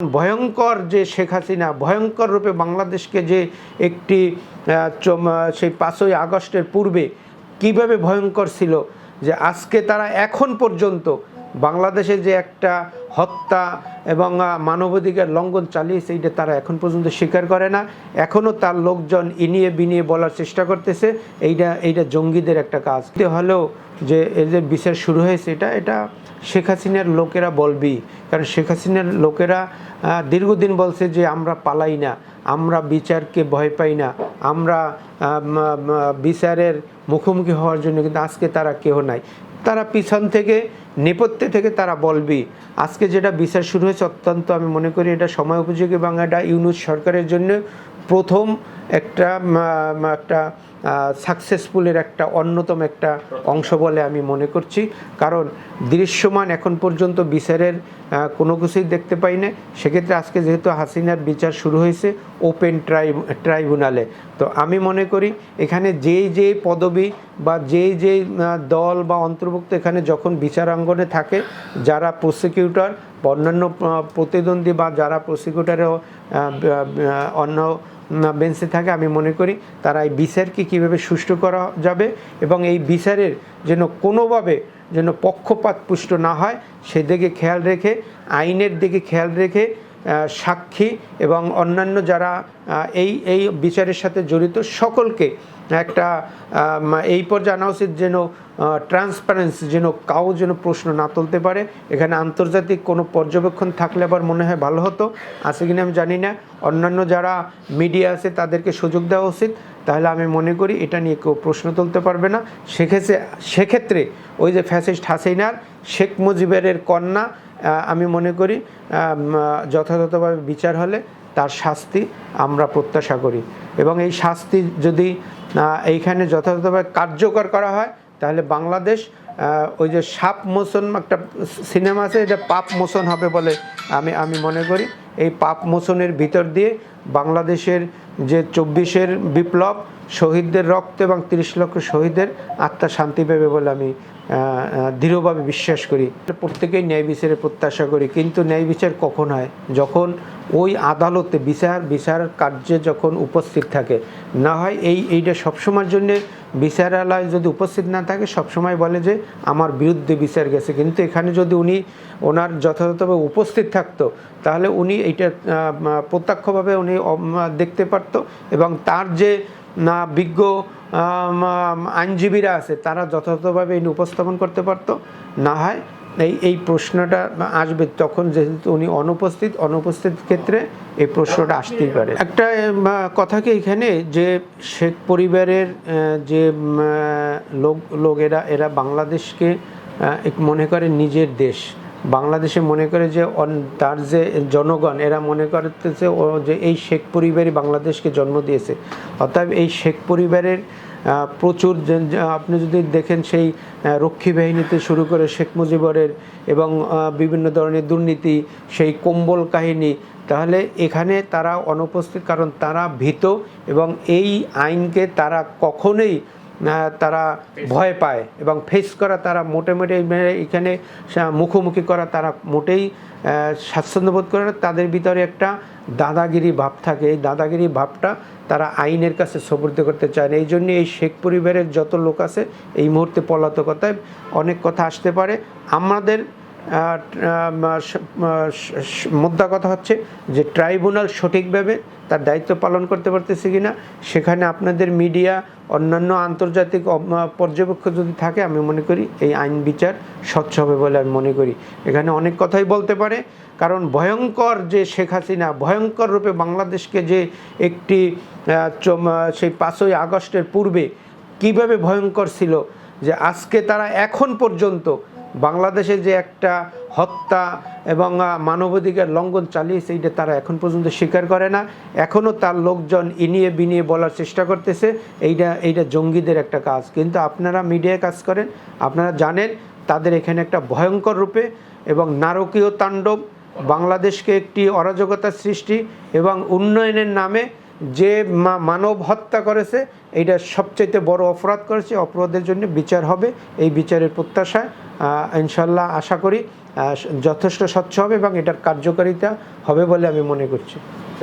ভয়ঙ্কর যে শেখ হাসিনা, ভয়ঙ্কর রূপে বাংলাদেশকে যে একটি সেই পাঁচই আগস্টের পূর্বে কীভাবে ভয়ঙ্কর ছিল, যে আজকে তারা এখন পর্যন্ত বাংলাদেশে যে একটা হত্যা এবং মানবাধিকার লঙ্ঘন চালিয়েছে এইটা তারা এখন পর্যন্ত স্বীকার করে না। এখনও তার লোকজন ইনিয়ে বিনিয়ে বলার চেষ্টা করতেছে। এইটা এইটা জঙ্গিদের একটা কাজ। হলেও যে, এই যে বিচার শুরু হয়েছে, এটা এটা শেখ হাসিনার লোকেরা বলবি কারণ শেখ হাসিনার লোকেরা দীর্ঘদিন বলছে যে, আমরা পালাই না। আমরা বিচারকে ভয় পাই না। আমরা বিচারের মুখোমুখি হওয়ার জন্য কিন্তু আজকে তারা কেউ নাই। তারা পিছন থেকে, নেপথ্যে থেকে তারা বলবি, আজকে যেটা বিচার শুরু হয়েছে অত্যন্ত আমি মনে করি এটা সময় উপযোগী বাংলাটা ইউনুস সরকারের জন্য প্রথম একটা একটা সাকসেসফুলের একটা অন্যতম একটা অংশ বলে আমি মনে করছি। কারণ দৃশ্যমান এখন পর্যন্ত বিচারের কোনো কিছুই দেখতে পাই না সেক্ষেত্রে আজকে যেহেতু হাসিনার বিচার শুরু হয়েছে, ওপেন ট্রাইব, ট্রাইব্যুনালে। তো আমি মনে করি, এখানে যেই যেই পদবি বা যেই যেই দল বা অন্তর্ভুক্ত এখানে যখন বিচারাঙ্গনে থাকে, যারা প্রসিকিউটর বা অন্যান্য প্রতিদ্বন্দ্বী বা যারা প্রসিকিউটরেও অন্য বেঞ্চে থাকে, আমি মনে করি তারা এই বিচারকে কীভাবে সুষ্ঠু করা যাবে এবং এই বিচারের যেন কোনোভাবে যেন পক্ষপাত পুষ্ট না হয়, সেদিকে খেয়াল রেখে, আইনের দিকে খেয়াল রেখে সাক্ষী এবং অন্যান্য যারা এই এই বিচারের সাথে জড়িত সকলকে একটা এই পর্যায়ে আনা উচিত যেন ট্রান্সপারেন্সি যেন কাউ যেন প্রশ্ন না তুলতে পারে। এখানে আন্তর্জাতিক কোনো পর্যবেক্ষণ থাকলে আবার মনে হয় ভালো হতো। আছে কিনা আমি জানি না। অন্যান্য যারা মিডিয়া আছে তাদেরকে সুযোগ দেওয়া উচিত। তাহলে আমি মনে করি এটা নিয়ে কেউ প্রশ্ন তুলতে পারবে না। সেক্ষেত্রে সেক্ষেত্রে ওই যে ফ্যাসিস্ট হাসিনার শেখ মুজিবের কন্যা আমি মনে করি যথাযথভাবে বিচার হলে তার শাস্তি আমরা প্রত্যাশা করি। এবং এই শাস্তি যদি এইখানে যথাযথভাবে কার্যকর করা হয়, তাহলে বাংলাদেশ ওই যে সাপ মোচন একটা সিনেমা আছে, এটা পাপ মোচন হবে বলে আমি আমি মনে করি। এই পাপ মোচনের ভিতর দিয়ে বাংলাদেশের যে চব্বিশের বিপ্লব শহীদদের রক্ত এবং তিরিশ লক্ষ শহীদের আত্মা শান্তি পাবে বলে আমি দৃঢ়ভাবে বিশ্বাস করি। প্রত্যেকেই ন্যায় বিচারের প্রত্যাশা করি, কিন্তু ন্যায় বিচার কখন হয়? যখন ওই আদালতে বিচার বিচার কার্যে যখন উপস্থিত থাকে। না হয় এই, এইটা সবসময়ের জন্যে বিচারালয় যদি উপস্থিত না থাকে, সবসময় বলে যে, আমার বিরুদ্ধে বিচার গেছে। কিন্তু এখানে যদি উনি ওনার যথাযথভাবে উপস্থিত থাকতো, তাহলে উনি এইটা প্রত্যক্ষভাবে উনি দেখতে পারত এবং তার যে, না, বিজ্ঞ আইনজীবীরা আছে, তারা যথাযথভাবে উপস্থাপন করতে পারতো। না হয় এই এই প্রশ্নটা আসবে তখন যেহেতু উনি অনুপস্থিত অনুপস্থিত ক্ষেত্রে এই প্রশ্নটা আসতেই পারে। একটা কথা কি এখানে যে শেখ পরিবারের যে লোক, লোকেরা, এরা বাংলাদেশকে মনে করে নিজের দেশ। বাংলাদেশে মনে করে যে তার যে জনগণ, এরা মনে করতেছে ও যে এই শেখ পরিবারই বাংলাদেশকে জন্ম দিয়েছে। অর্থাৎ এই শেখ পরিবারের প্রচুর আপনি যদি দেখেন সেই রক্ষী বাহিনীতে শুরু করে শেখ মুজিবরের এবং বিভিন্ন ধরনের দুর্নীতি, সেই কম্বল কাহিনী, তাহলে এখানে তারা অনুপস্থিত, কারণ তারা ভীত এবং এই আইনকে তারা কখনোই তারা ভয় পায় এবং ফেস করা তারা মোটামুটি মানে এখানে মুখোমুখি করা তারা মোটেই স্বাচ্ছন্দ্য বোধ করে না। তাদের ভিতরে একটা দাদাগিরি ভাব থাকে। এই দাদাগিরি ভাবটা তারা আইনের কাছে সবর্দ করতে চায় না। এই জন্য এই শেখ পরিবারের যত লোক আছে এই মুহূর্তে পলাতকতায় অনেক কথা আসতে পারে। আমাদের মুদ্রা কথা হচ্ছে যে ট্রাইব্যুনাল সঠিকভাবে তার দায়িত্ব পালন করতে পারতেছে কিনা, সেখানে আপনাদের মিডিয়া, অন্যান্য আন্তর্জাতিক পর্যবেক্ষক যদি থাকে, আমি মনে করি এই আইন বিচার স্বচ্ছ হবে বলে আমি মনে করি। এখানে অনেক কথাই বলতে পারে, কারণ ভয়ঙ্কর যে শেখ হাসিনা, ভয়ঙ্কর রূপে বাংলাদেশকে যে একটি সেই পাঁচই আগস্টের পূর্বে কীভাবে ভয়ঙ্কর ছিল, যে আজকে তারা এখন পর্যন্ত বাংলাদেশে যে একটা হত্যা এবং মানবাধিকার লঙ্ঘন চালিয়েছে এইটা তারা এখন পর্যন্ত স্বীকার করে না। এখনও তার লোকজন ইনিয়ে বিনিয়ে বলার চেষ্টা করতেছে। এইটা এইটা জঙ্গিদের একটা কাজ। কিন্তু আপনারা মিডিয়ায় কাজ করেন, আপনারা জানেন তাদের এখানে একটা ভয়ঙ্কর রূপে এবং নারকীয় তাণ্ডব, বাংলাদেশকে একটি অরাজকতার সৃষ্টি এবং উন্নয়নের নামে যে মানব হত্যা করেছে, এইটা সবচাইতে বড় অপরাধ করেছে, অপরাধের জন্য বিচার হবে, এই বিচারের প্রত্যাশায় ইনশাল্লাহ আশা করি যথেষ্ট স্বচ্ছ হবে এবং এটার কার্যকারিতা হবে বলে আমি মনে করছি।